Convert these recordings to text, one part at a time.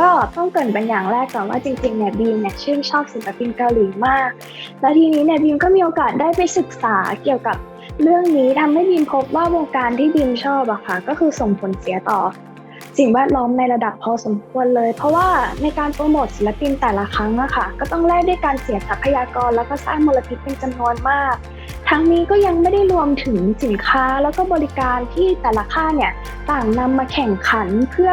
ก็ต้องเกินเป็นอย่างแรกก่อนว่าจริงๆเนี่ยบีมเนี่ยชื่นชอบศิลปินเกาหลีมาก แล้วทีนี้เนี่ยบีมก็มีโอกาสได้ไปศึกษาเกี่ยวกับเรื่องนี้ทำให้บีมพบว่าวงการที่บีมชอบอะค่ะ ก็คือส่งผลเสียต่อ สิ่งแวดล้อมในระดับพอสมควรเลย เพราะว่าในการโปรโมทศิลปินแต่ละครั้งอะค่ะ ก็ต้องแลกด้วยการเสียทรัพยากรแล้วก็สร้างมลพิษเป็นจำนวนมาก ทั้งนี้ก็ยังไม่ได้รวมถึงสินค้าแล้วก็บริการที่แต่ละค่าเนี่ยต่างนำมาแข่งขันเพื่อ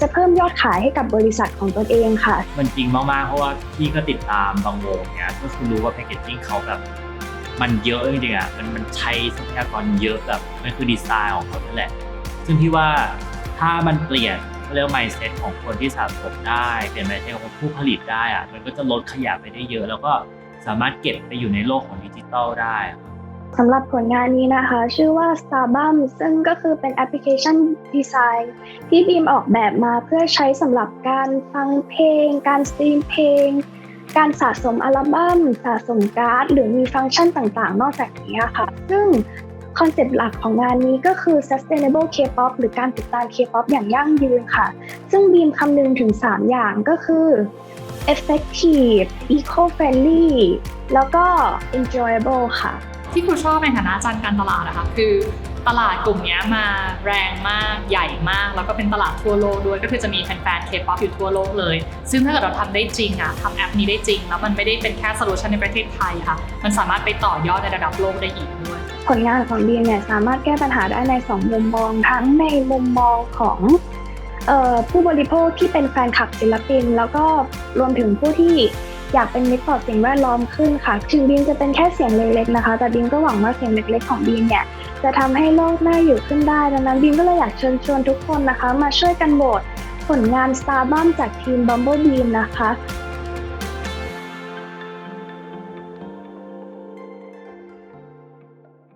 จะเพิ่มยอดขายให้กับบริษัทของตนเองค่ะ มันจริงมากๆ เพราะว่าพี่ก็ติดตามบางวงเนี่ยก็คือรู้ว่าแพคเกจจิ้งเขาแบบมันเยอะจริงๆอะมันมันใช้ทรัพยากรเยอะแบบมันคือดีไซน์ของเขานั่นแหละ ซึ่งพี่ว่าถ้ามันเปลี่ยนเรื่อง mindset ของคนที่สะสมได้เปลี่ยน mindset ของผู้ผลิตได้อะมันก็จะลดขยะไปได้เยอะ แล้วก็สามารถเก็บไปอยู่ในโลกของดิจิตอลได้ สำหรับผลงานนี้นะคะ ชื่อว่า Starbum ซึ่งก็คือเป็นแอปพลิเคชันดีไซน์ที่บีมออกแบบมาเพื่อใช้สำหรับการฟังเพลง การสตรีมเพลง การสะสมอัลบั้มสะสมการ์ด หรือมีฟังก์ชันต่างๆ นอกจากนี้ค่ะ ซึ่งคอนเซปต์หลักของงานนี้ก็คือ sustainable K-pop หรือการติดตาม K-pop อย่างยั่งยืนค่ะ ซึ่งบีมคำนึงถึง 3 อย่างก็คือ effective eco-friendly แล้วก็ enjoyable ค่ะ ที่ครูชอบในฐานะอาจารย์การตลาดนะคะคือตลาดกลุ่มนี้มาแรงมากใหญ่มาก แล้วก็เป็นตลาดทั่วโลกด้วยก็คือจะมีแฟนๆ K-POP อปอยู่ทั่วโลกเลย ซึ่งถ้าเกิดเราทำได้จริงอะทำแอปนี้ได้จริง แล้วมันไม่ได้เป็นแค่โซลูชันในประเทศไทยค่ะ มันสามารถไปต่อยอดในระดับโลกได้อีกด้วย ผลงานของบีมเนี่ยสามารถแก้ปัญหาได้ในสองมุมมอง ทั้งในมุมมองของผู้บริโภคที่เป็นแฟนคลับศิลปิน แล้วก็รวมถึงผู้ที่ อยากเป็นมิตรต่อสิ่งแวดล้อมขึ้นค่ะ ถึงบีมจะเป็นแค่เสียงเล็กๆนะคะ แต่บีมก็หวังว่าเสียงเล็กๆของบีมเนี่ยจะทำให้โลกน่าอยู่ขึ้นได้ดังนั้นบีมก็เลยอยากเชิญชวนทุกคนนะคะ มาช่วยกันโหวตผลงาน Starbum จากทีมบัมเบิลบีมนะคะ